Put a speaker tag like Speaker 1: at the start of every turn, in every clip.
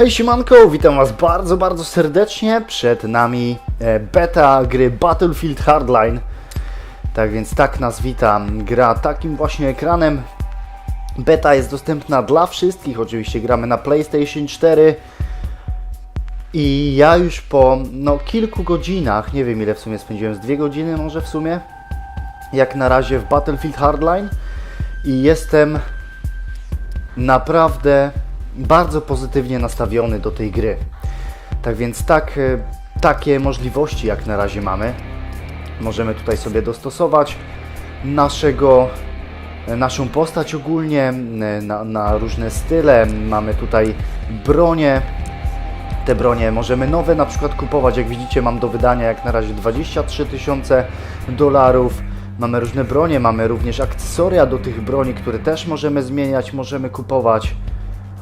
Speaker 1: Hej siemanko, witam was bardzo, bardzo serdecznie. Przed nami e, beta gry Battlefield Hardline. Tak więc tak nas witam. Gra takim właśnie ekranem. Beta jest dostępna dla wszystkich. Oczywiście gramy na PlayStation 4. I ja już po no, kilku godzinach, nie wiem ile w sumie spędziłem, z dwie godziny może w sumie, jak na razie w Battlefield Hardline. I jestem naprawdę bardzo pozytywnie nastawiony do tej gry. Tak więc tak, e, takie możliwości jak na razie mamy. Możemy tutaj sobie dostosować naszego, e, naszą postać ogólnie na, na różne style. Mamy tutaj bronie. Te bronie możemy nowe na przykład kupować. Jak widzicie mam do wydania jak na razie 23 tysiące dolarów. Mamy różne bronie, mamy również akcesoria do tych broni, które też możemy zmieniać, możemy kupować.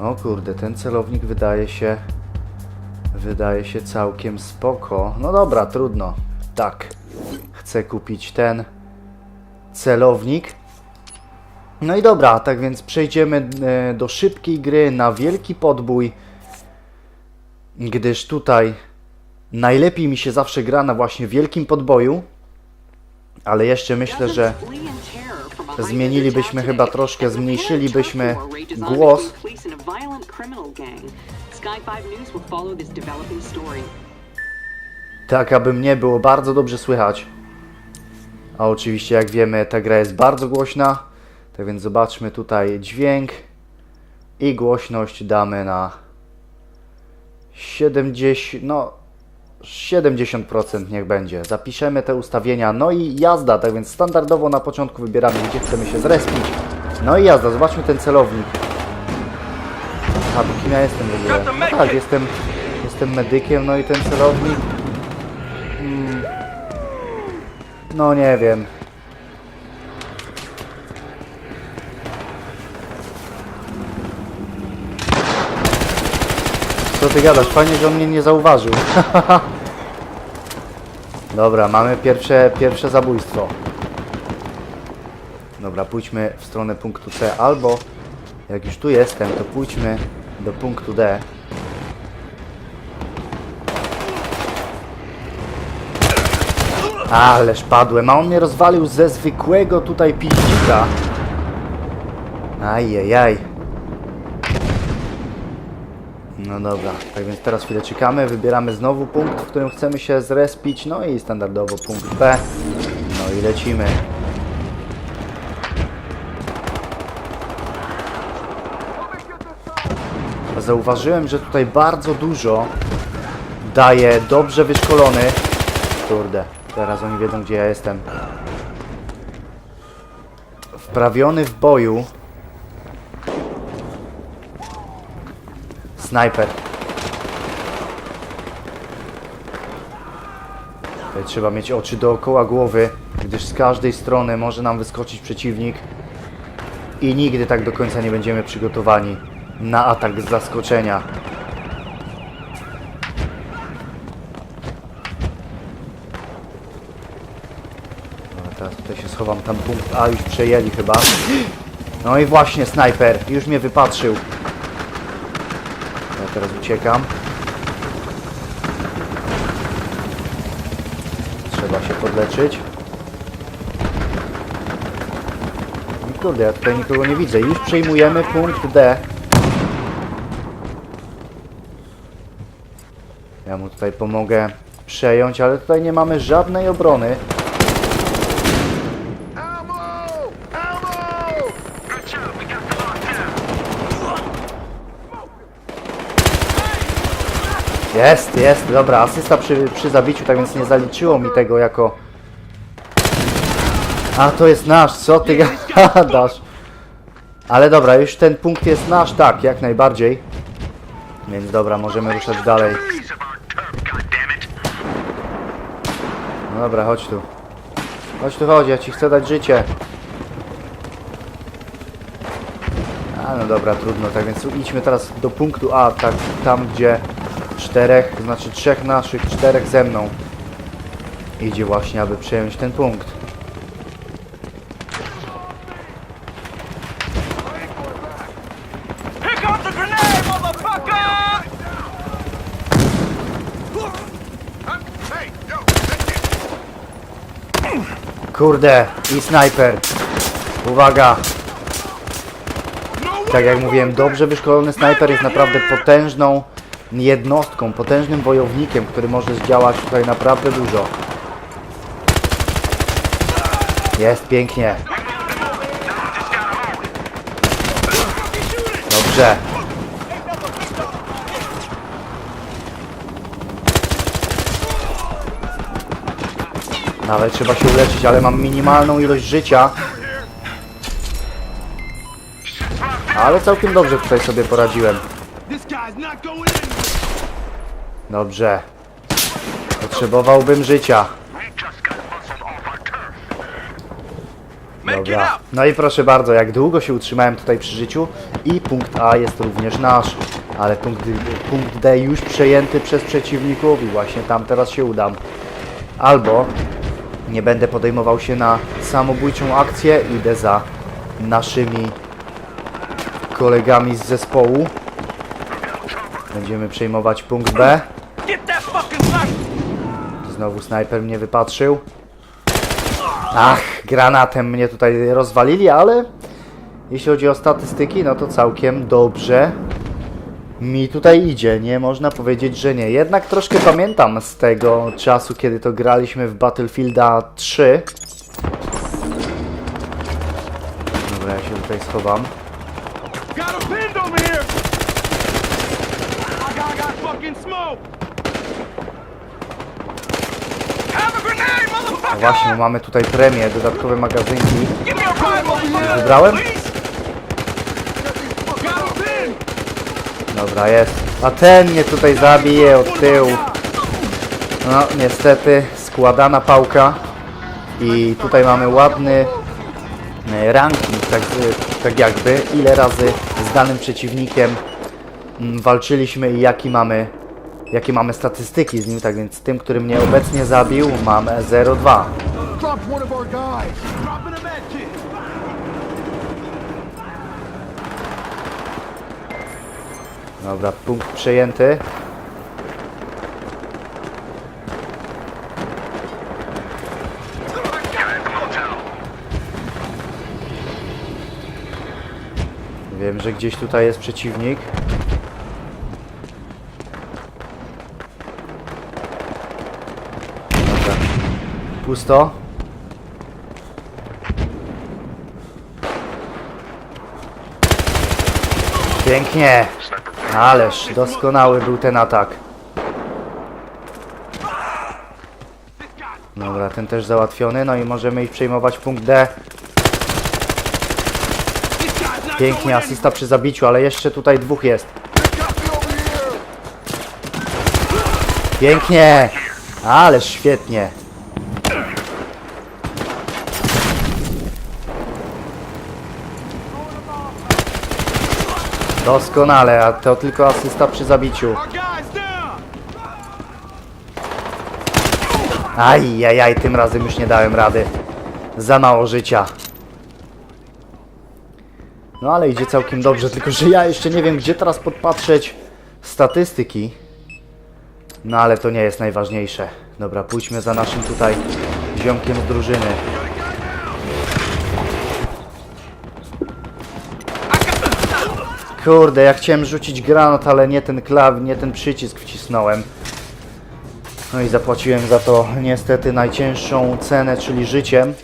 Speaker 1: O kurde, ten celownik wydaje się wydaje się całkiem spoko. No dobra, trudno. Tak. Chcę kupić ten celownik. No i dobra, tak więc przejdziemy e, do szybkiej gry na wielki podbój. Gdyż tutaj najlepiej mi się zawsze gra na właśnie wielkim podboju. Ale jeszcze myślę, że
Speaker 2: zmienilibyśmy chyba troszkę, zmniejszylibyśmy głos.
Speaker 1: tak aby mnie było bardzo dobrze słychać. A oczywiście jak wiemy ta gra jest bardzo głośna. Tak więc zobaczmy tutaj dźwięk i głośność damy na 70, no 70% niech będzie. Zapiszemy te ustawienia. No i jazda, tak więc standardowo na początku wybieramy gdzie chcemy się zrespić. No i jazda, zobaczmy ten celownik. A, to kim ja jestem w ogóle? No tak, jestem, jestem medykiem, no i ten celownik. Hmm. No nie wiem. Co ty gadasz? Fajnie, że on mnie nie zauważył. Dobra, mamy pierwsze, pierwsze zabójstwo. Dobra, pójdźmy w stronę punktu C, albo jak już tu jestem, to pójdźmy do punktu D. Ależ padłem, a on mnie rozwalił ze zwykłego tutaj piździka. Ajajaj. No dobra, tak więc teraz chwilę czekamy, wybieramy znowu punkt, w którym chcemy się zrespić, no i standardowo punkt B. No i lecimy. Zauważyłem, że tutaj bardzo dużo daje dobrze wyszkolony. Kurde, teraz oni wiedzą gdzie ja jestem. Wprawiony w boju. Snajper. Tutaj trzeba mieć oczy dookoła głowy, gdyż z każdej strony może nam wyskoczyć przeciwnik i nigdy tak do końca nie będziemy przygotowani na atak z zaskoczenia. Dobra, teraz tutaj się schowam, tam punkt A już przejęli chyba. No i właśnie snajper, już mnie wypatrzył. Teraz uciekam. Trzeba się podleczyć. I kurde, ja tutaj nikogo nie widzę. Już przejmujemy punkt D. Ja mu tutaj pomogę przejąć, ale tutaj nie mamy żadnej obrony. Jest, jest, dobra, asysta przy, przy zabiciu, tak więc nie zaliczyło mi tego jako... A, to jest nasz, co ty gadasz? Ale dobra, już ten punkt jest nasz, tak, jak najbardziej. Więc dobra, możemy ruszać dalej. No dobra, chodź tu. Chodź tu, chodź, ja ci chcę dać życie. A, no dobra, trudno, tak więc idźmy teraz do punktu A, tak, tam gdzie czterech, to znaczy trzech naszych, czterech ze mną idzie właśnie, aby przejąć ten punkt. Kurde, i snajper. Uwaga. Tak jak mówiłem, dobrze wyszkolony snajper jest naprawdę potężną jednostką, potężnym wojownikiem, który może zdziałać tutaj naprawdę dużo. Jest pięknie. Dobrze. Nawet trzeba się uleczyć, ale mam minimalną ilość życia. Ale całkiem dobrze tutaj sobie poradziłem. Dobrze. Potrzebowałbym życia. Dobra. No i proszę bardzo, jak długo się utrzymałem tutaj przy życiu i punkt A jest również nasz. Ale punkt, punkt D już przejęty przez przeciwników i właśnie tam teraz się udam. Albo nie będę podejmował się na samobójczą akcję, idę za naszymi kolegami z zespołu. Będziemy przejmować punkt B. Znowu snajper mnie wypatrzył. Ach, granatem mnie tutaj rozwalili, ale jeśli chodzi o statystyki, no to całkiem dobrze mi tutaj idzie. Nie można powiedzieć, że nie. Jednak troszkę pamiętam z tego czasu, kiedy to graliśmy w Battlefielda 3. Dobra, ja się tutaj schowam.
Speaker 3: Got a pinned over here. I got, I got fucking smoke.
Speaker 1: No właśnie, mamy tutaj premię, dodatkowe magazynki. Wybrałem? Dobra, jest. A ten mnie tutaj zabije od tyłu. No, niestety, składana pałka. I tutaj mamy ładny e, ranking, tak, tak jakby, ile razy z danym przeciwnikiem mm, walczyliśmy i jaki mamy, jakie mamy statystyki z nim, tak więc tym, który mnie obecnie zabił, mam 0,2.
Speaker 3: Dropped one of our guys. Dropping a med kit.
Speaker 1: Dobra, punkt przejęty. Wiem, że gdzieś tutaj jest przeciwnik. Pusto. Pięknie. Ależ doskonały był ten atak. Dobra, ten też załatwiony, no i możemy iść przejmować punkt D. Pięknie, asysta przy zabiciu, ale jeszcze tutaj dwóch jest. Pięknie! Ależ świetnie. Doskonale, a to tylko asysta przy zabiciu.
Speaker 3: Our guy's down.
Speaker 1: Aj, aj, aj, tym razem już nie dałem rady. Za mało życia. No ale idzie całkiem dobrze, tylko że ja jeszcze nie wiem, gdzie teraz podpatrzeć statystyki. No ale to nie jest najważniejsze. Dobra, pójdźmy za naszym tutaj ziomkiem z drużyny. Kurde, ja chciałem rzucić granat, ale nie ten klaw, nie ten przycisk wcisnąłem. No i zapłaciłem za to niestety najcięższą cenę, czyli życiem.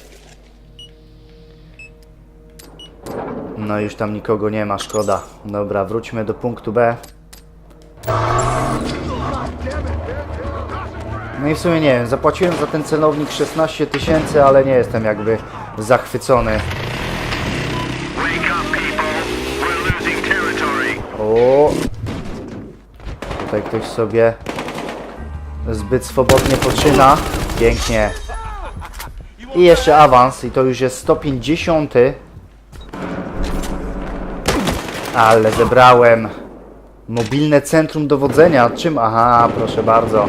Speaker 1: No już tam nikogo nie ma, szkoda. Dobra, wróćmy do punktu B. No i w sumie nie wiem, zapłaciłem za ten celownik 16 tysięcy, ale nie jestem jakby zachwycony. O! Tutaj ktoś sobie zbyt swobodnie poczyna. Pięknie. I jeszcze awans i to już jest 150. Ale zebrałem mobilne centrum dowodzenia. Czym? Aha, proszę bardzo.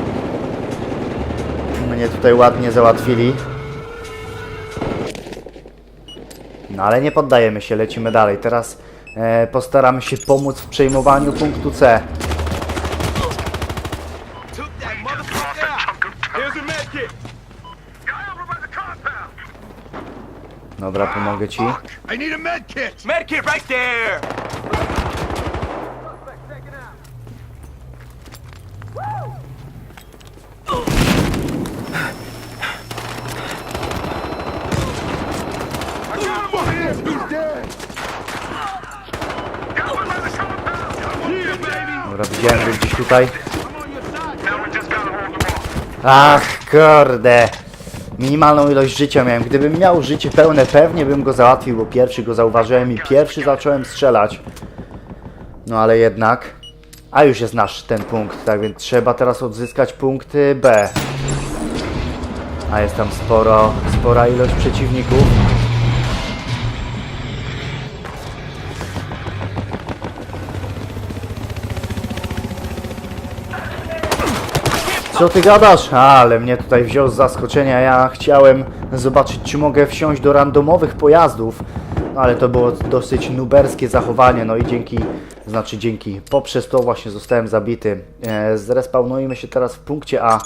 Speaker 1: Mnie tutaj ładnie załatwili. No ale nie poddajemy się, lecimy dalej. Teraz postaramy się pomóc w przejmowaniu punktu C. Dobra, pomogę ci.
Speaker 3: I need a med kit.
Speaker 4: Medkit right there!
Speaker 3: I got him on him. He's dead. Yeah, baby.
Speaker 1: Dobra, widziałem, że gdzieś tutaj.
Speaker 3: I'm on your side.
Speaker 4: Now we just gotta hold them off.
Speaker 1: Ach, kurde. Minimalną ilość życia miałem. Gdybym miał życie pełne, pewnie bym go załatwił, bo pierwszy go zauważyłem i pierwszy zacząłem strzelać. No ale jednak. A już jest nasz ten punkt, tak więc trzeba teraz odzyskać punkty B. A jest tam sporo, spora ilość przeciwników. Co ty gadasz? Ale mnie tutaj wziął z zaskoczenia. Ja chciałem zobaczyć, czy mogę wsiąść do randomowych pojazdów. No, ale to było dosyć nuberskie zachowanie. No i dzięki, znaczy dzięki, poprzez to właśnie zostałem zabity. E, zrespawnujemy się teraz w punkcie A.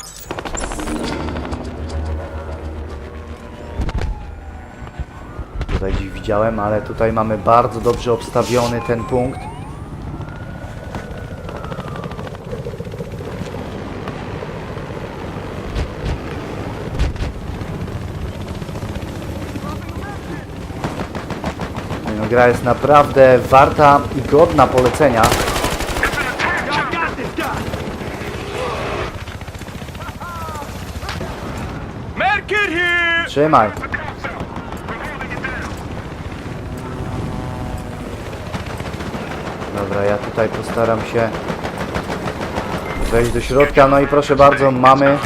Speaker 1: Tutaj gdzieś widziałem, ale tutaj mamy bardzo dobrze obstawiony ten punkt. Gra jest naprawdę warta i godna polecenia. Trzymaj. Dobra, ja tutaj postaram się wejść do środka. No i proszę bardzo, mamy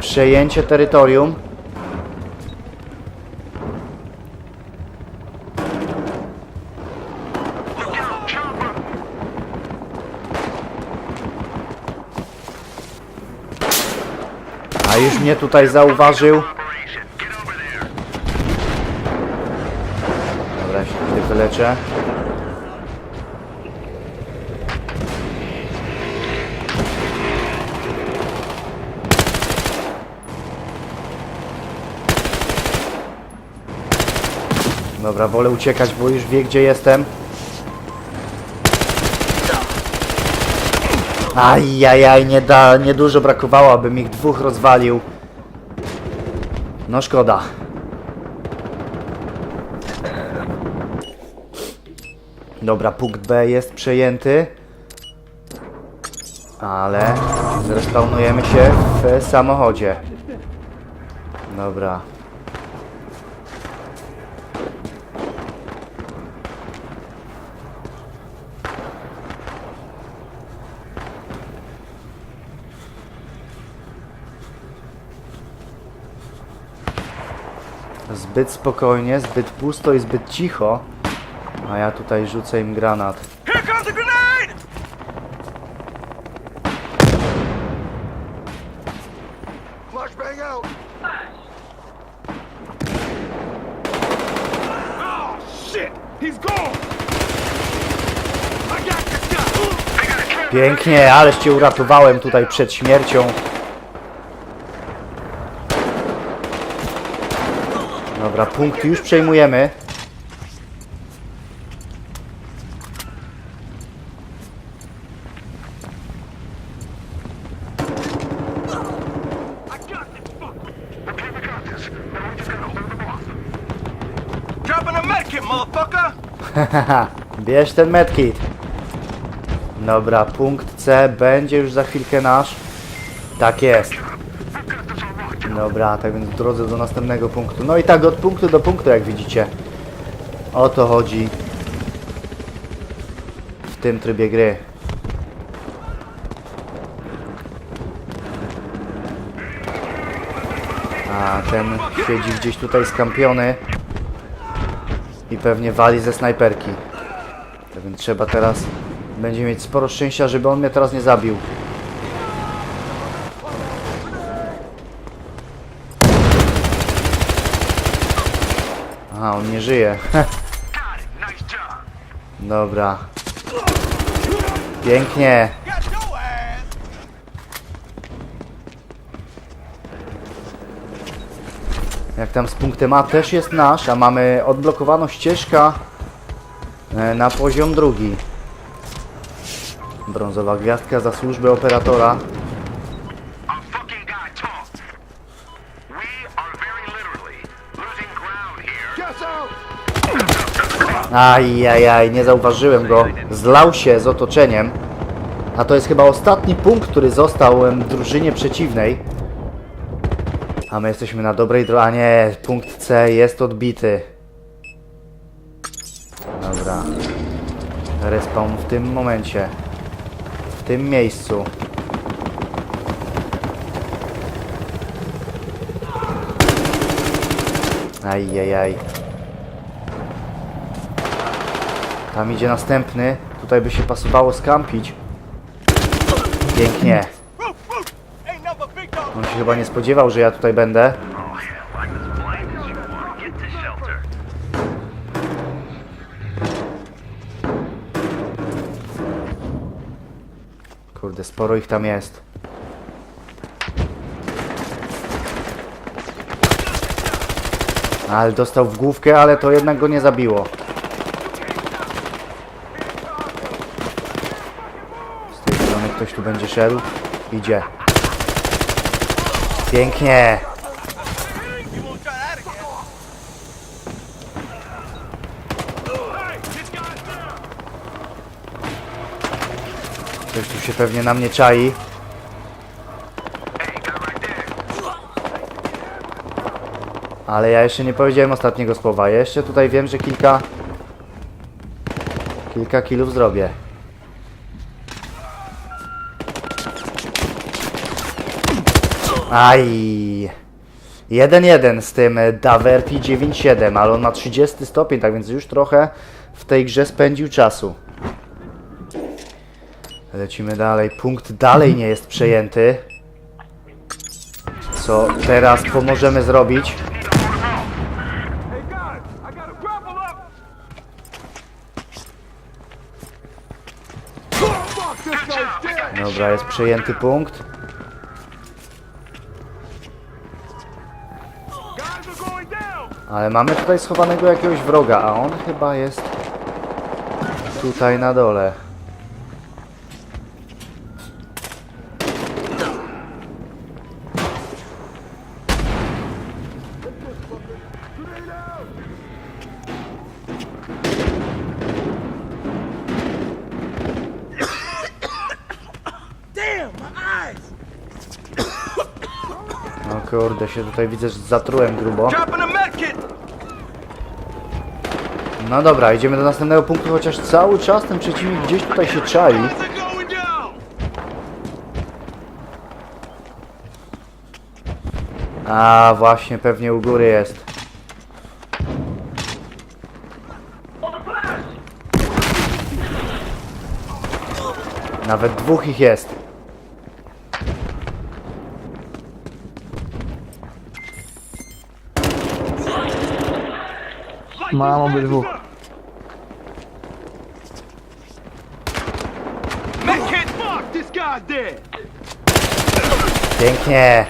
Speaker 1: przejęcie terytorium. Już mnie tutaj zauważył. Dobra, się tutaj wyleczę. Dobra, wolę uciekać, bo już wie gdzie jestem. Ajajaj, nie da, niedużo brakowało, abym ich dwóch rozwalił. No szkoda. Dobra, punkt B jest przejęty. Ale zrespawnujemy się w samochodzie. Dobra. Zbyt spokojnie, zbyt pusto i zbyt cicho. A ja tutaj rzucę im granat.
Speaker 3: Oh.
Speaker 1: Pięknie, ależ cię uratowałem tutaj przed śmiercią.
Speaker 3: A medkit, motherfucker.
Speaker 1: Haha, bierz ten medkit. Dobra, punkt C będzie już za chwilkę nasz. Tak jest. Dobra, tak więc w drodze do następnego punktu. No i tak od punktu do punktu, jak widzicie. O to chodzi w tym trybie gry. A ten siedzi gdzieś tutaj skampiony i pewnie wali ze snajperki. Tak więc trzeba teraz będzie mieć sporo szczęścia, żeby on mnie teraz nie zabił. Aha, on nie żyje. Dobra. Pięknie. Jak tam z punktem A też jest nasz, a mamy odblokowaną ścieżkę e, na poziom drugi. Brązowa gwiazdka za służbę operatora. Ajajaj, nie zauważyłem go. Zlał się z otoczeniem. A to jest chyba ostatni punkt, który został drużynie przeciwnej. A my jesteśmy na dobrej drodze. A nie, punkt C jest odbity. Dobra. Respawn w tym momencie. W tym miejscu. Ajajaj. Tam idzie następny. Tutaj by się pasowało skampić. Pięknie. On się chyba nie spodziewał, że ja tutaj będę. Kurde, sporo ich tam jest. Ale dostał w główkę, ale to jednak go nie zabiło. Z tej strony ktoś tu będzie szedł. Idzie. Pięknie. Ktoś tu się pewnie na mnie czai. Ale ja jeszcze nie powiedziałem ostatniego słowa. Jeszcze tutaj wiem, że kilka... Kilka kilów zrobię. Aj. 1-1 z tym Daverpi 9-7, ale on ma 30 stopień, tak więc już trochę w tej grze spędził czasu. Lecimy dalej. Punkt dalej nie jest przejęty. Co teraz pomożemy zrobić? Dobra, jest przejęty punkt. Ale mamy tutaj schowanego jakiegoś wroga, a on chyba jest tutaj na dole. No kurde, się tutaj widzę, że zatrułem grubo. No dobra, idziemy do następnego punktu, chociaż cały czas ten przeciwnik gdzieś tutaj się czai. A właśnie, pewnie u góry jest. Nawet dwóch ich jest.
Speaker 5: Mam obydwu.
Speaker 1: Pięknie.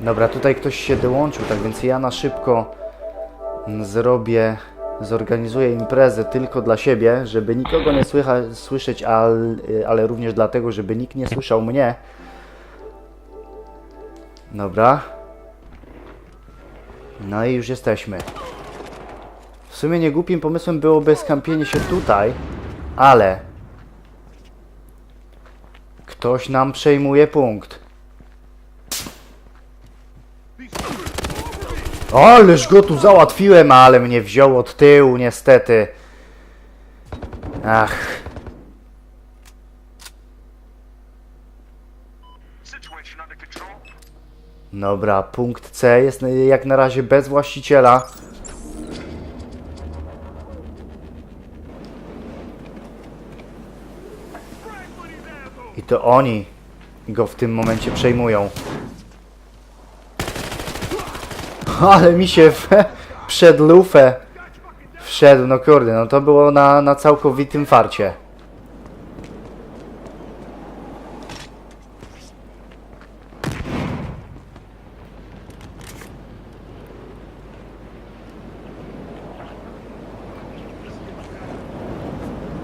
Speaker 1: Dobra, tutaj ktoś się dołączył, tak więc ja na szybko zrobię, zorganizuję imprezę tylko dla siebie, żeby nikogo nie słychać, słyszeć, al, ale również dlatego, żeby nikt nie słyszał mnie. Dobra. No i już jesteśmy. Sumie niegłupim pomysłem byłoby skampienie się tutaj, ale ktoś nam przejmuje punkt. Ależ go tu załatwiłem, ale mnie wziął od tyłu niestety. Ach, dobra, punkt C jest jak na razie bez właściciela. to oni go w tym momencie przejmują. Ale mi się w, przed lufę wszedł, no kurde, no to było na, na całkowitym farcie.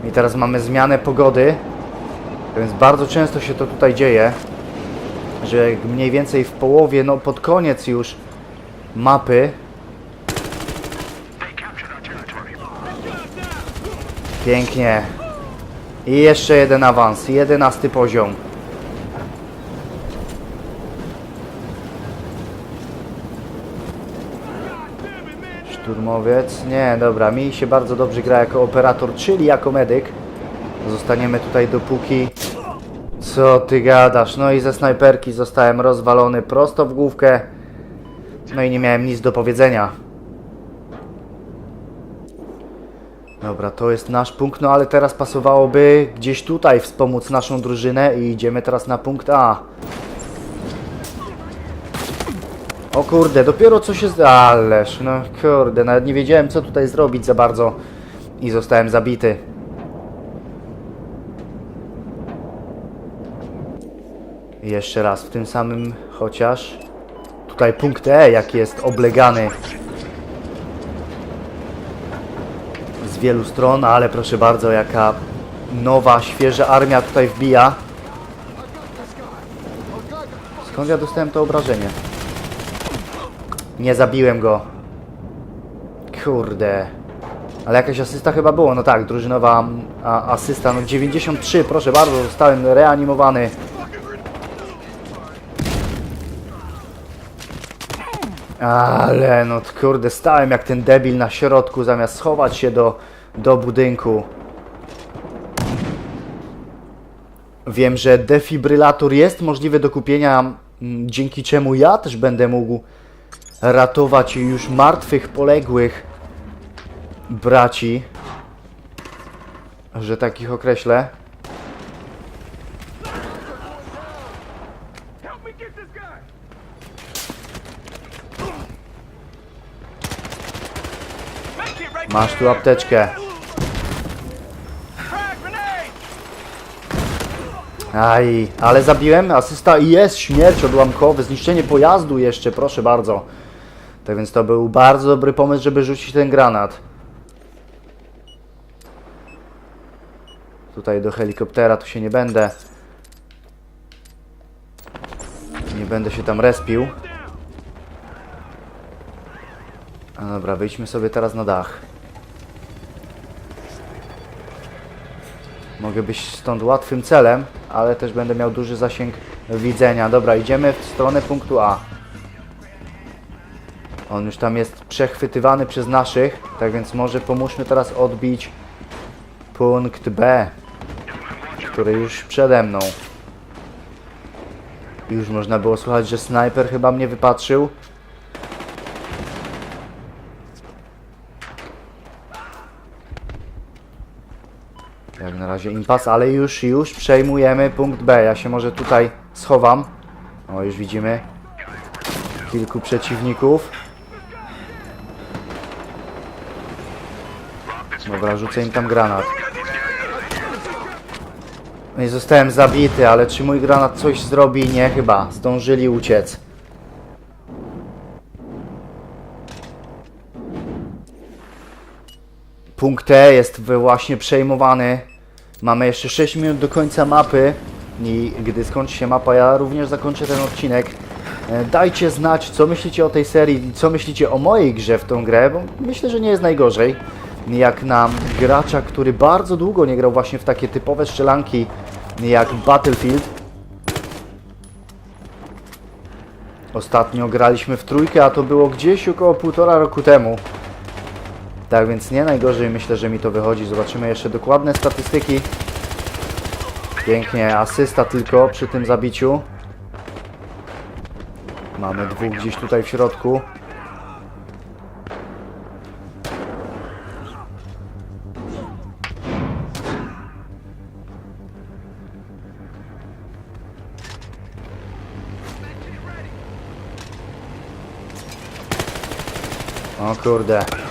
Speaker 1: I teraz mamy zmianę pogody więc bardzo często się to tutaj dzieje, że mniej więcej w połowie, no pod koniec już mapy. Pięknie. I jeszcze jeden awans, jedenasty poziom. Szturmowiec? Nie, dobra, mi się bardzo dobrze gra jako operator, czyli jako medyk. Zostaniemy tutaj dopóki... Co ty gadasz? No i ze snajperki zostałem rozwalony prosto w główkę. No i nie miałem nic do powiedzenia. Dobra, to jest nasz punkt, no ale teraz pasowałoby gdzieś tutaj wspomóc naszą drużynę i idziemy teraz na punkt A. O kurde, dopiero co się... Ależ, no kurde, nawet nie wiedziałem co tutaj zrobić za bardzo i zostałem zabity. Jeszcze raz, w tym samym chociaż... Tutaj punkt E, jaki jest oblegany z wielu stron, ale proszę bardzo, jaka nowa, świeża armia tutaj wbija. Skąd ja dostałem to obrażenie? Nie zabiłem go. Kurde. Ale jakaś asysta chyba było. No tak, drużynowa asysta. No 93, proszę bardzo, zostałem reanimowany. Ale no kurde, stałem jak ten debil na środku zamiast schować się do, do budynku. Wiem, że defibrylator jest możliwy do kupienia, m, dzięki czemu ja też będę mógł ratować już martwych, poległych braci, że takich określę. Masz tu apteczkę. Aj, ale zabiłem. Asysta i jest śmierć odłamkowy, zniszczenie pojazdu jeszcze, proszę bardzo. Tak więc to był bardzo dobry pomysł, żeby rzucić ten granat. Tutaj do helikoptera tu się nie będę. Nie będę się tam respił. A dobra, wyjdźmy sobie teraz na dach. Mogę być stąd łatwym celem, ale też będę miał duży zasięg widzenia. Dobra, idziemy w stronę punktu A. On już tam jest przechwytywany przez naszych, tak więc może pomóżmy teraz odbić punkt B, który już przede mną. Już można było słuchać, że snajper chyba mnie wypatrzył. Razie impas, ale już, już przejmujemy punkt B. Ja się może tutaj schowam. O, już widzimy kilku przeciwników. Dobra, rzucę im tam granat. No i zostałem zabity, ale czy mój granat coś zrobi? Nie, chyba. Zdążyli uciec. Punkt E jest właśnie przejmowany. Mamy jeszcze 6 minut do końca mapy i gdy skończy się mapa, ja również zakończę ten odcinek. E, Dajcie znać, co myślicie o tej serii i co myślicie o mojej grze w tą grę, bo myślę, że nie jest najgorzej. Jak na gracza, który bardzo długo nie grał właśnie w takie typowe strzelanki jak Battlefield. Ostatnio graliśmy w trójkę, a to było gdzieś około półtora roku temu. Tak więc nie najgorzej myślę, że mi to wychodzi. Zobaczymy jeszcze dokładne statystyki. Pięknie, asysta tylko przy tym zabiciu. Mamy dwóch gdzieś tutaj w środku. O kurde.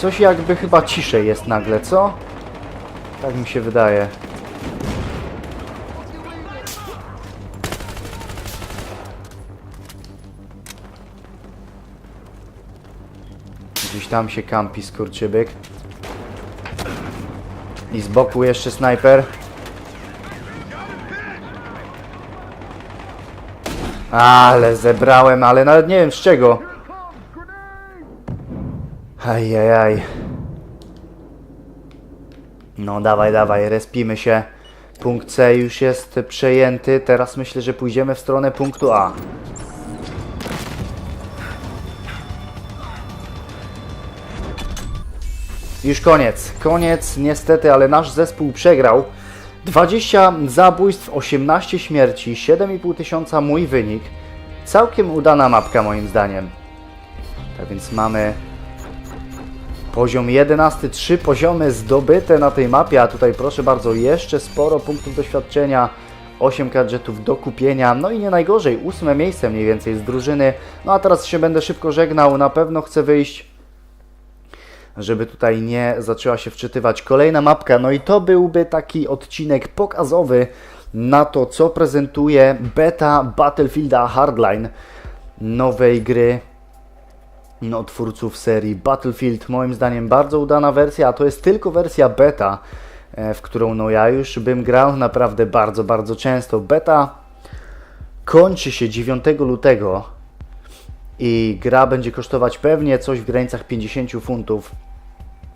Speaker 1: Coś jakby chyba ciszej jest nagle, co? Tak mi się wydaje. Gdzieś tam się kampi skurczybyk. I z boku jeszcze snajper. Ale zebrałem, ale nawet nie wiem z czego. Ajajaj. No dawaj, dawaj, respimy się. Punkt C już jest przejęty. Teraz myślę, że pójdziemy w stronę punktu A. Już koniec. Koniec, niestety, ale nasz zespół przegrał. 20 zabójstw, 18 śmierci, 7,5 tysiąca mój wynik. Całkiem udana mapka moim zdaniem. Tak więc mamy poziom 11, trzy poziomy zdobyte na tej mapie, a tutaj proszę bardzo, jeszcze sporo punktów doświadczenia, 8 gadżetów do kupienia, no i nie najgorzej, ósme miejsce mniej więcej z drużyny. No a teraz się będę szybko żegnał, na pewno chcę wyjść żeby tutaj nie zaczęła się wczytywać kolejna mapka. No i to byłby taki odcinek pokazowy na to, co prezentuje beta Battlefielda Hardline, nowej gry no, twórców serii Battlefield. Moim zdaniem bardzo udana wersja, a to jest tylko wersja beta, e, w którą no ja już bym grał naprawdę bardzo, bardzo często. Beta kończy się 9 lutego i gra będzie kosztować pewnie coś w granicach 50 funtów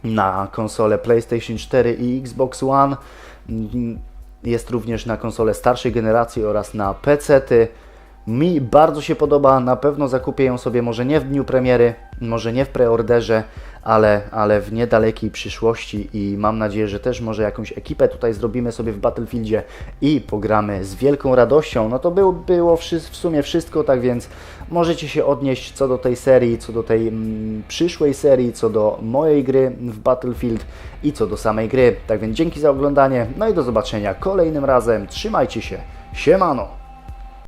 Speaker 1: na konsolę PlayStation 4 i Xbox One. Jest również na konsole starszej generacji oraz na PC-ty. Mi bardzo się podoba, na pewno zakupię ją sobie może nie w dniu premiery, może nie w preorderze, ale, ale w niedalekiej przyszłości i mam nadzieję, że też może jakąś ekipę tutaj zrobimy sobie w Battlefieldzie i pogramy z wielką radością. No to był, było w sumie wszystko, tak więc możecie się odnieść co do tej serii, co do tej mm, przyszłej serii, co do mojej gry w Battlefield i co do samej gry. Tak więc dzięki za oglądanie, no i do zobaczenia kolejnym razem. Trzymajcie się, siemano!